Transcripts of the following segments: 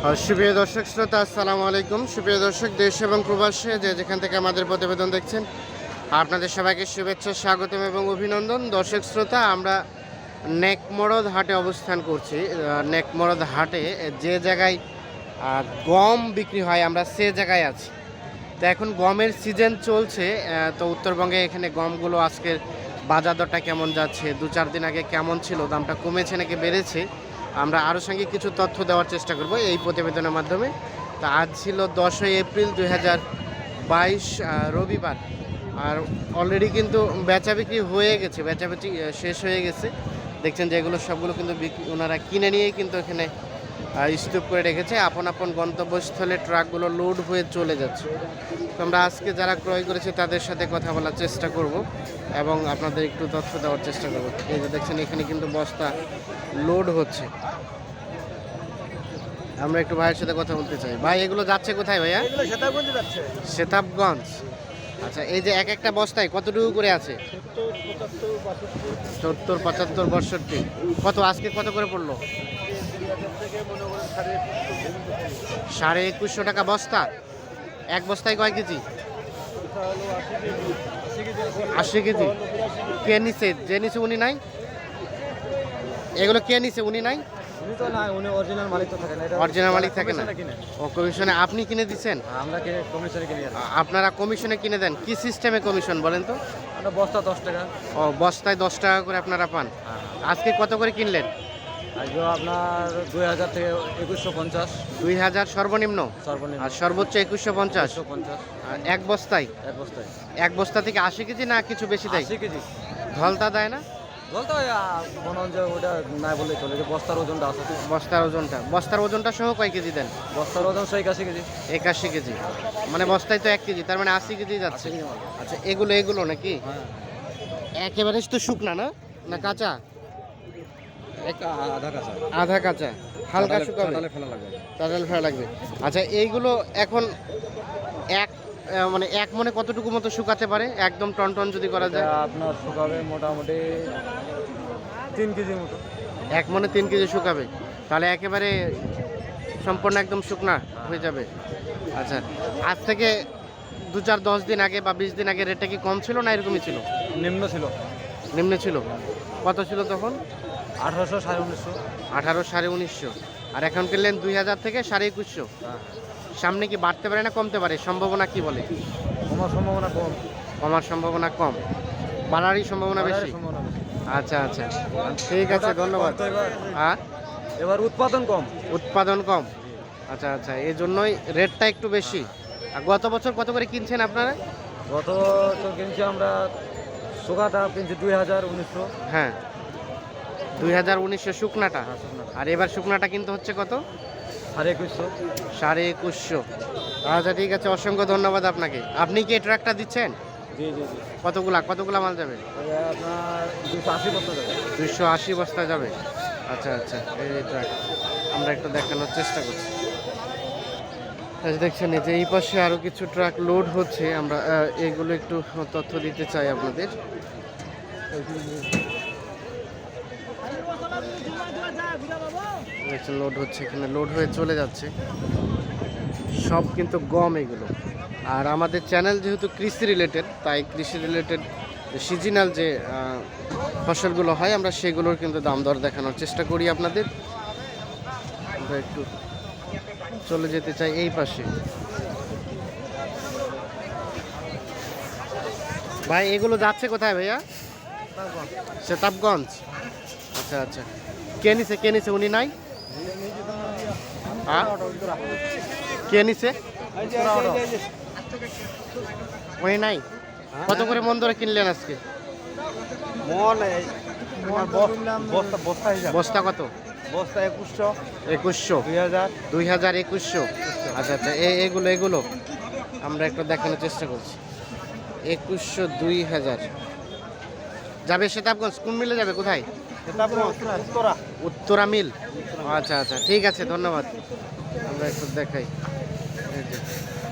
সুপ্রিয় দর্শক শ্রোতা, আসসালামু আলাইকুম। সুপ্রিয় দর্শক, দেশ এবং প্রবাসে যে যেখান থেকে আমাদের প্রতিবেদন দেখছেন, আপনাদের সবাইকে শুভেচ্ছা, স্বাগতম এবং অভিনন্দন। দর্শক শ্রোতা, আমরা নেকমরদ হাটে অবস্থান করছি। নেকমরদ হাটে যে জায়গায় গম বিক্রি হয়, আমরা সে জায়গায় আছি। তো এখন গমের সিজন চলছে তো উত্তরবঙ্গে এখানে গমগুলো আজকের বাজার দরটা কেমন যাচ্ছে, দু চার দিন আগে কেমন ছিল, দামটা কমেছে নাকি বেড়েছে? আমরা আরও সঙ্গে কিছু তথ্য দেওয়ার চেষ্টা করব এই প্রতিবেদনের মাধ্যমে। তো আজ ছিল দশই এপ্রিল দুই হাজার বাইশ রবিবার। আর অলরেডি কিন্তু বেচা বিক্রি হয়ে গেছে, বেচা বিক্রি শেষ হয়ে গেছে। দেখছেন যে এগুলো সবগুলো কিন্তু ওনারা কিনে নিয়েই কিন্তু এখানে স্তূপ করে রেখেছে। আপন আপন গন্তব্যস্থলে ট্রাকগুলো লোড হয়ে চলে যাচ্ছে। তো আমরা আজকে যারা ক্রয় করেছে, তাদের সাথে কথা বলার চেষ্টা করব এবং আপনাদের একটু তথ্য দেওয়ার চেষ্টা করব। এই যে দেখছেন, এখানে কিন্তু বস্তা লোড হচ্ছে। আমরা একটু ভাইয়ের সাথে কথা বলতে চাই। ভাই এগুলো যাচ্ছে কোথায় ভাইয়া? সেতাবগঞ্জ আচ্ছা এই যে এক একটা বস্তায় কতটুকু করে আছে? সত্তর পঁচাত্তর বাষট্টি কত? আজকে কত করে পড়ল? সাড়ে একুশশো টাকা বস্তা। এক বস্তায় কয় কেজি? আশি কেজি। কে নিছে? যে নিছে উনি নাই? এগুলো কে নিছে? উনি নাই? উনি তো না উনি অরিজিনাল মালিক তো থাকে না এটা Original মালিক থাকে না? ও কমিশনে আপনি কিনে দিচ্ছেন আমরা কিনে কমিশনে কিনে আপনারা কমিশনে কিনে দেন। কি সিস্টেমে কমিশন বলেন তো? আমরা বস্তা দশ টাকা। ও বস্তায় দশ টাকা করে আপনারা পান। আজকে কত করে কিনলেন? আজও আপনার দুই হাজার থেকে একুশশো পঞ্চাশ। দুই হাজার সর্বনিম্ন? সর্বনিম্ন। আর সর্বোচ্চ একুশশো পঞ্চাশ? পঞ্চাশ। আর এক বস্তায়? এক বস্তায়। এক বস্তা থেকে আশি কেজি না কিছু বেশি দেয়? আশি কেজি। ধলতা দেয় না? বলতো মনে হয় যে ওটা নাই বললেই চলে যে বস্তার ওজনটা আছে বস্তার ওজনটা। বস্তার ওজনটা সহ কয় কেজি দেন? বস্তার ওজন সেই একাশি কেজি। একাশি কেজি। মানে বস্তায় তো এক কেজি তার মানে আশি কেজি যাচ্ছে। আচ্ছা এগুলো এগুলো নাকি? হ্যাঁ। একেবারে তো শুকনা না? না কাঁচা? আধা কাঁচা। আধা কাঁচা। হালকা শুকাবে। চাটালে ফেলা লাগবে। আচ্ছা এইগুলো এখন এক মানে এক মনে কতটুকু মতো শুকাতে পারে? একদম টন টন যদি করা যায়। আপনার শুকাবে মোটামুটি তিন কেজির মতো। এক মনে তিন কেজি শুকাবে। তাহলে একেবারে সম্পূর্ণ একদম শুকনা হয়ে যাবে। আচ্ছা আজ থেকে দু চার দশ দিন আগে বা বিশ দিন আগে রেটটা কি কম ছিল না এরকমই ছিল? নিম্ন ছিল। নিম্নে ছিল। কত ছিল তখন? আঠারোশো সাড়ে উনিশশো। আঠারো সাড়ে উনিশশো। আর এখন কিনলেন দুই হাজার থেকে সাড়ে একুশশো। সামনে কি বাড়তে পারে না কমতে পারে? সম্ভাবনা কি বলে? কমার সম্ভাবনা কম। কমার সম্ভাবনা কম। বাড়ারই সম্ভাবনা বেশি। আচ্ছা আচ্ছা। ঠিক আছে ধন্যবাদ। হ্যাঁ? এবার উৎপাদন কম। উৎপাদন কম। আচ্ছা আচ্ছা। এই জন্যই রেটটা একটু বেশি। আর গত বছর কত করে কিনছেন আপনারা? গত তো কিনছি আমরা শুকাটা কিনছি দুই হাজার উনিশশো। হ্যাঁ। দুই হাজার উনিশশো শুকনাটা। আর এবার শুকনাটা কিন্তু হচ্ছে কত? সাড়ে একুশশো। সাড়ে একুশশো। আচ্ছা ঠিক আছে অসংখ্য ধন্যবাদ আপনাকে। আপনি কি এই ট্রাকটা দিচ্ছেন? জি জি জি। কতগুলা কতগুলা মাল যাবে? আপনার দুশো আশি বছর যাবে। দুইশো আশি বস্তা যাবে। আচ্ছা আচ্ছা এই ট্রাক আমরা একটু দেখানোর চেষ্টা করছি। দেখছেন এই যে এই পাশে আরও কিছু ট্রাক লোড হচ্ছে। আমরা আহ, এইগুলো একটু তথ্য দিতে চাই আপনাদের। দেখছেন লোড হচ্ছে এখানে লোড হয়ে চলে যাচ্ছে। সব কিন্তু গম এগুলো। আর আমাদের চ্যানেল যেহেতু কৃষি রিলেটেড তাই কৃষি রিলেটেড সিজনাল যে ফসলগুলো হয় আমরা সেগুলোর কিন্তু দাম দর দেখানোর চেষ্টা করি আপনাদের। আমরা একটু চলে যেতে চাই এই পাশে। ভাই এগুলো যাচ্ছে কোথায় ভাইয়া? সেতাবগঞ্জ। আচ্ছা আচ্ছা। কে নিছে কে নিছে? উনি নাই? কে নিছে? উনি নাই? কত করে মন ধরে কিনলেন আজকে? বস্তা কত? বস্তা একুশশো। একুশশো। দুই হাজার। দুই হাজার একুশশো। আচ্ছা আচ্ছা এগুলো এগুলো আমরা একটু দেখানোর চেষ্টা করছি। একুশশো দুই হাজার। যাবে সেতাবগঞ্জ? কোন মিলে যাবে? কোথায়? উত্তরা। উত্তরা মিল। আচ্ছা আচ্ছা ঠিক আছে ধন্যবাদ। আমরা একটু দেখাই।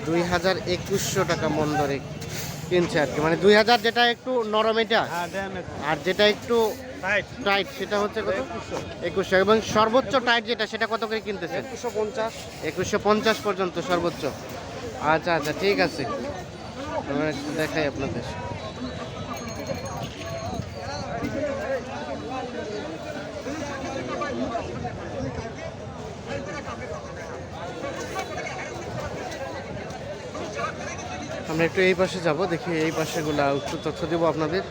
দুই হাজার একুশশো টাকা মন ধরে কিনছে আর কি। মানে দুই হাজার যেটা একটু নরম এটা হ্যাঁ আর যেটা একটু টাইট সেটা হচ্ছে কত? একুশশো। এবং সর্বোচ্চ টাইট যেটা সেটা কত করে কিনতেছেন একুশশো পঞ্চাশ। একুশশো পঞ্চাশ পর্যন্ত সর্বোচ্চ। আচ্ছা আচ্ছা ঠিক আছে। আমরা একটু দেখাই আপনাদের। আমরা একটু এই পাশে যাব, দেখি এই পাশেগুলা একটু তথ্য দেবো আপনাদের।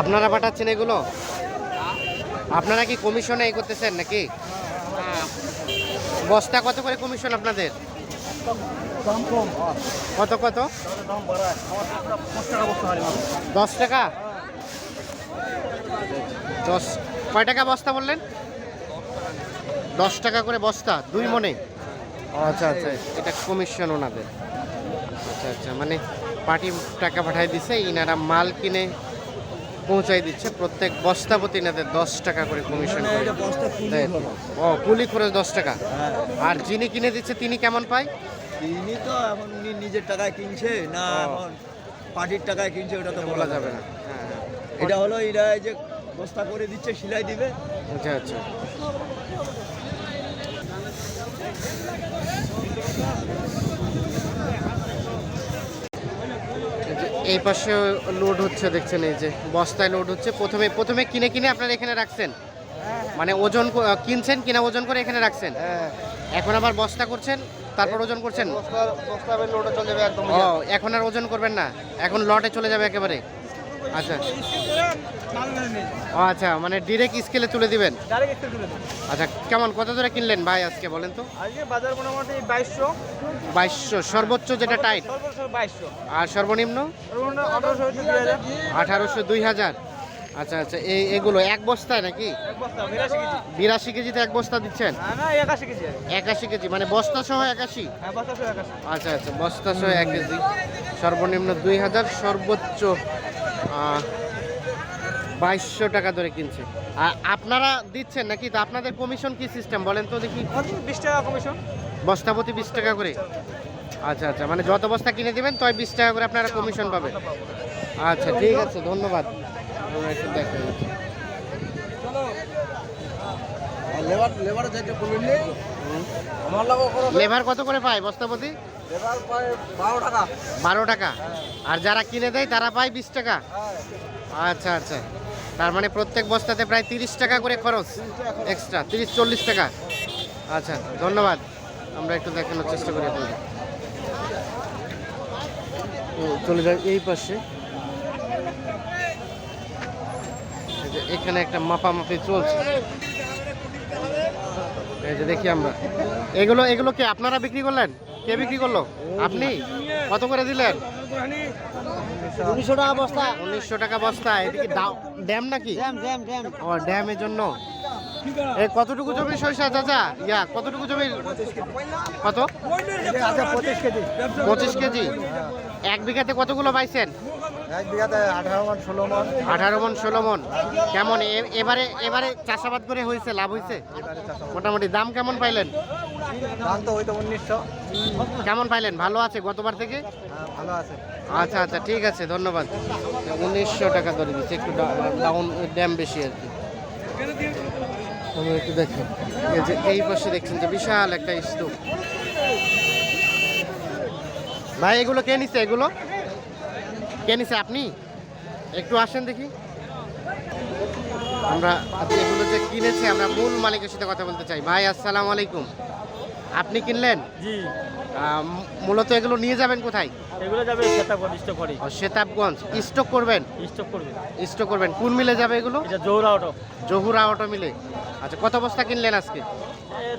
আপনারা পাঠাচ্ছেন এগুলো? আপনারা কি কমিশনে করতেছেন নাকি? বস্তা কত করে কমিশন আপনাদের? কত কত? দশ টাকা? দশ কয় টাকা বস্তা বললেন? দশ টাকা করে বস্তা দুই মনে? আচ্ছা আচ্ছা। এটা কমিশন ওনাদের। আচ্ছা আচ্ছা মানে পার্টি টাকা পাঠাই দিছে ইনারা মাল কিনে পৌঁছাই দিচ্ছে প্রত্যেক বস্তা প্রতি ইনাদের দশ টাকা করে কমিশন করে ও কুলি খরচ দশ টাকা। হ্যাঁ। আর যিনি কিনে দিচ্ছে তিনি কেমন পায়? তিনি তো এখন উনি নিজের টাকায় কিনছে না পার্টির টাকায় কিনছে ওটা তো বলা যাবে না। হ্যাঁ হ্যাঁ। এটা হলো এরা এই যে বস্তা করে দিচ্ছে সিলাই দিবে। আচ্ছা আচ্ছা। এই পাশে লোড হচ্ছে দেখছেন এই যে বস্তায় লোড হচ্ছে। প্রথমে প্রথমে কিনে কিনে আপনারা এখানে রাখছেন? মানে ওজন কিনছেন কিনা ওজন করে এখানে রাখছেন? হ্যাঁ। এখন আবার বস্তা করছেন তারপর ওজন করছেন? বস্তা বস্তা লোডে চলে যাবে একদম এখন আর ওজন করবেন না? এখন লটে চলে যাবে একেবারে? আচ্ছা। ও আচ্ছা মানে ডিরেক্ট স্কেলে তুলে দিবেন? আচ্ছা কেমন কত ধরে কিনলেন ভাই আজকে বলেন তো? আজকে বাজার মোটামুটি বাইশশো। বাইশশো সর্বোচ্চ যেটা টাইট? আর সর্বনিম্ন? আঠারোশো দুই হাজার। আচ্ছা আচ্ছা এই এগুলো এক বস্তায় নাকি? এক বস্তা বিরাশি কেজি। বিরাশি কেজিতে এক বস্তা দিচ্ছেন? না না একাশি কেজি মানে বস্তা সহ একাশি? হ্যাঁ বস্তা সহ একাশি। আচ্ছা আচ্ছা বস্তা সহ এক কেজি। সর্বনিম্ন দুই হাজার সর্বোচ্চ বাইশশো টাকা ধরে কিনছে। আর আপনারা দিচ্ছেন নাকি? তো আপনাদের কমিশন কি সিস্টেম বলেন তো দেখি। বিশ টাকা কমিশন বস্তা প্রতি বিশ টাকা করে? আচ্ছা আচ্ছা মানে যত বস্তা কিনে দেবেন তয় বিশ টাকা করে আপনারা কমিশন পাবেন। আচ্ছা ঠিক আছে ধন্যবাদ। লেবার কত করে? পায় বস্তা প্রতি? লেবার পায় বারো টাকা। আর যারা কিনে দেয় তারা পায় বিশ টাকা? আচ্ছা আচ্ছা। তার মানে প্রত্যেক বস্তাতে প্রায় তিরিশ টাকা করে খরচ এক্সট্রা তিরিশ চল্লিশ টাকা। আচ্ছা ধন্যবাদ। আমরা একটু দেখানোর চেষ্টা করি আপনাদের। চলে যাই এই পাশে। এখানে একটা মাপামাপি চলছে। এই যে দেখি আমরা। এগুলো এগুলো কি আপনারা বিক্রি করলেন? কে বিক্রি করল? আপনি? কত করে দিলেন? উনিশশো টাকা বস্তা। উনিশশো টাকা বস্তা এদিকে ড্যাম নাকি? ও ড্যামের জন্য এই কতটুকু জমি সরিষা চাচা? ইয়া কতটুকু জমি? কত? আচ্ছা পঁচিশ কেজি। পঁচিশ কেজি। এক বিঘাতে কতগুলো পাইছেন? এক বিঘাতে আঠারো মন ষোলো মন। আঠারো মন ষোলো মন। কেমন? এবারে এবারে চাষাবাদ করে হয়েছে লাভ হয়েছে? মোটামুটি দাম কেমন পাইলেন? দাম তো ওই তো উনিশশো। কেমন পাইলেন? ভালো আছে গতবার থেকে? ভালো আছে। আচ্ছা আচ্ছা ঠিক আছে ধন্যবাদ। উনিশশো টাকা ধরে দিচ্ছি একটু ডাউন ড্যাম বেশি আর কি। একটু দেখি এই যে এই পাশে দেখছেন যে বিশাল একটা স্তূপ। ভাই এগুলো কে নিছে এগুলো? কে নিছে আপনি? একটু আসেন দেখি। আমরা এগুলো যে কিনেছি, আমরা মূল মালিকের সাথে কথা বলতে চাই। ভাই, আসসালামু আলাইকুম। আপনি কিনলেন? জি। মূলত এগুলো নিয়ে যাবেন কোথায়? এগুলো যাবে সেটা প্রতিষ্ঠা করি ও, সেতাবগঞ্জ স্টক করবেন? স্টক করবে। স্টক করবেন। কোন মিলে যাবে এগুলো? এটা জৌরা অটো। জহুরা অটো মিলে। আচ্ছা কত বস্তা কিনলেন আজকে?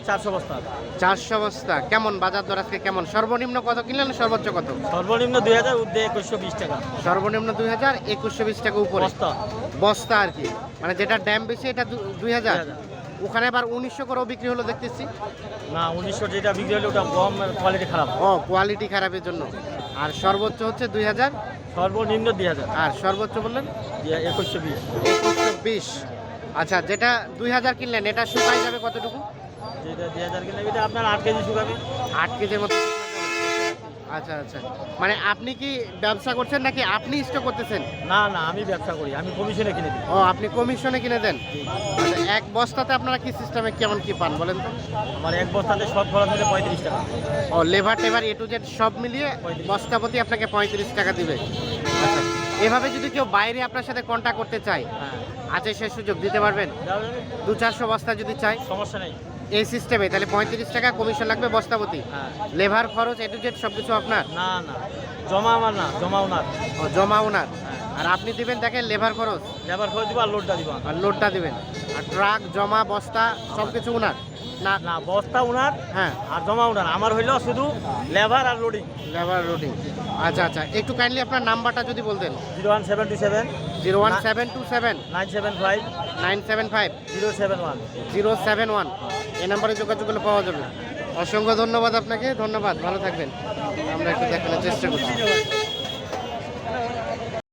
চারশো বস্তা। চারশো বস্তা। কেমন বাজার দর আজকে কেমন? সর্বনিম্ন কত কিনলেন সর্বোচ্চ কত? সর্বনিম্ন দুই হাজার উর্ধে একুশশো বিশ টাকা। সর্বনিম্ন দুই হাজার একুশশো বিশ টাকা উপরে। বস্তা। বস্তা আর কি। মানে যেটা ড্যাম বেশি এটা দুই হাজার? 2000 ওখানে আবার উনিশশো করেও বিক্রি হলো দেখতেছি। না উনিশশো যেটা বিক্রি হলো ওটা কম কোয়ালিটি খারাপ। ও কোয়ালিটি খারাপের জন্য। আর সর্বোচ্চ হচ্ছে দুই হাজার? সর্বনিম্ন দুই হাজার। আর সর্বোচ্চ বললেন? একুশশো বিশ। একুশশো বিশ। আচ্ছা যেটা দুই হাজার কিনলেন এটা শুকাই যাবে কতটুকু? যেটা দুই হাজার কিনলেন এটা আপনার আট কেজি শুকাবে। আট কেজির মতো আচ্ছা আচ্ছা। মানে আপনি কি ব্যবসা করছেন নাকি আপনি স্টক করতেছেন? না না আমি ব্যবসা করি আমি কমিশনে কিনে দিই। ও আপনি কমিশনে কিনে দেন? এক বস্তাতে আপনারা কি সিস্টেমে কেমন কি পান বলেন তো? আমার এক বস্তাতে সব খরচ হলে পঁয়ত্রিশ টাকা। ও লেভার টেভার এ টু জেড সব মিলিয়ে বস্তাপতি আপনাকে পঁয়ত্রিশ টাকা দিবে। আচ্ছা এভাবে যদি কেউ বাইরে আপনার সাথে কন্ট্যাক্ট করতে চায় হ্যাঁ। আছে সে সুযোগ দিতে পারবেন? দু চারশো বস্তা যদি চাই সমস্যা নেই। এই সিস্টেমে তাহলে পঁয়ত্রিশ টাকা কমিশন লাগবে বস্তাপতি হ্যাঁ। লেভার খরচ এ টু জেড সব কিছু আপনার? না না। জমা আমার না জমা ওনার। ও জমা ওনার। আর আপনি দিবেন দেখেন লেভার খরচ? লেবার খরচ দিব আর লোডটা দিব আর লোডটা দিবেন। আর ট্রাক জমা বস্তা সব কিছু ওনার? না? না বস্তা ওনার হ্যাঁ। আর জমা ওনার। আমার হইল শুধু লেবার আর লোডিং লেবার লোডিং আচ্ছা আচ্ছা। একটু কাইন্ডলি আপনার নাম্বারটা যদি বলতেন। Zero one seven two seven. Zero one seven two seven. Nine seven five. Nine seven five. Zero seven one. Zero seven one. এই নাম্বারে যোগাযোগ করলে পাওয়া যাবে। অসংখ্য ধন্যবাদ আপনাকে, ধন্যবাদ, ভালো থাকবেন। আমরা একটু দেখানোর চেষ্টা করছি।